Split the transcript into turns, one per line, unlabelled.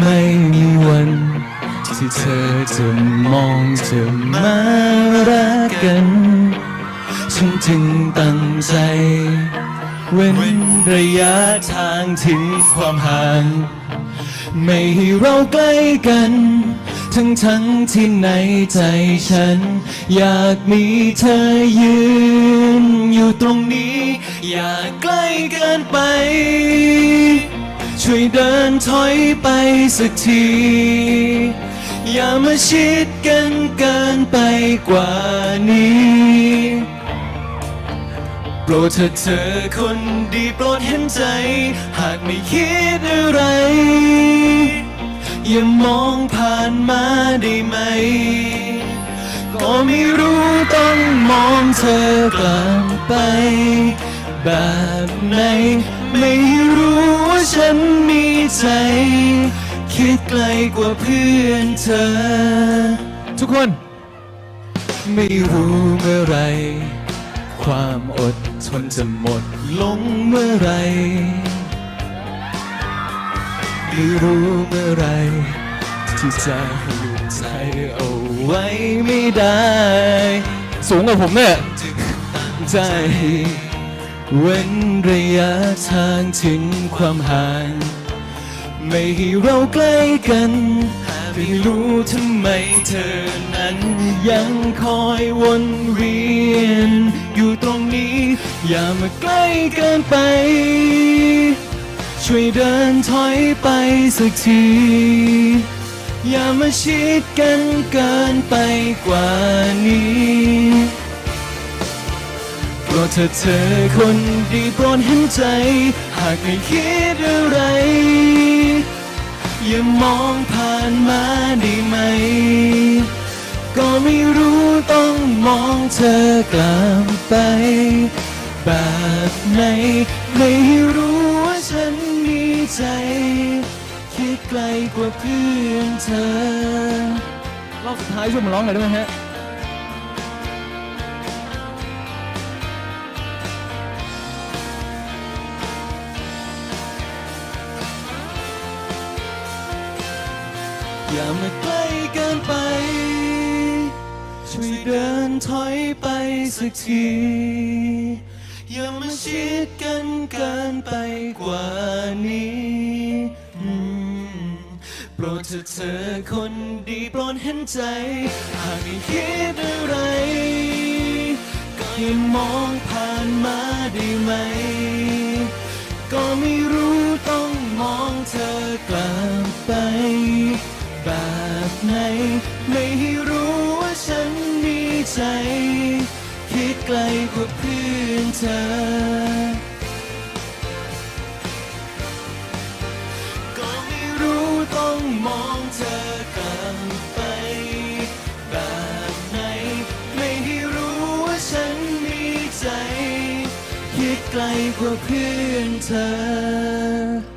ไม่มีวัน ที่เธอจะมองจะมารักกัน ฉันจึงตั้งใจ เว้นระยะทางถึงความห่าง ไม่ให้เราใกล้กัน ทั้งทั้งที่ในใจฉัน อยากมีเธอยืน อยู่ตรงนี้ อย่าใกล้เกินไป ช่วยเดินถอยไปสักที อย่ามาชิดกันเกินไปกว่านี้ โปรดเธอเธอคนดีโปรดเห็นใจ หากไม่คิดอะไร อย่ามองผ่านมาได้ไหม ก็ไม่รู้ต้องมองเธอกลับไป แบบไหน ไม่รู้ว่าฉันมีใจ คิดไกลกว่าเพื่อนเธอ ทุกคน ไม่รู้เมื่อไร ความอดทนจะหมดลงเมื่อไร ไม่รู้เมื่อไร ที่จะหยุดใจเอาไว้ไม่ได้ สูงกว่าผมเนี่ยใจ เว้นระยะทางถึงความห่าง ไม่ให้เราใกล้กันไม่รู้ทำไมเธอนั้นยังคอยวนเวียน อยู่ตรงนี้ อย่ามาใกล้เกินไป ช่วยเดินถอยไปสักที อย่ามาชิดกันเกินไปกว่านี้ เธอเธอคนดีโปรดเห็นใจ หากไม่คิดอะไร อย่ามองผ่านมาได้ไหม ก็ไม่รู้ต้องมองเธอกลับไป แบบไหนไม่รู้ว่าฉันมีใจ คิดไกลกว่าเพื่อนเธอรอบสุดท้ายช่วยมาร้องหน่อยได้ไหมฮะ อย่ามาใกล้เกินไป ช่วยเดินถอยไปสักที อย่ามาชิดกันเกินไปกว่านี้อืมโปรดเธอเธอคนดีโปรดเห็นใจ หากไม่คิดอะไร ก็ย่ามองผ่านมาได้ไหม แบบไหนไม่รู้ว่าฉันมีใจ คิดไกลกว่าเพื่อนเธอ ก็ไม่รู้ต้องมองเธอกลับไป แบบไหน ไม่รู้ว่าฉันมีใจ คิดไกลกว่าเพื่อนเธอ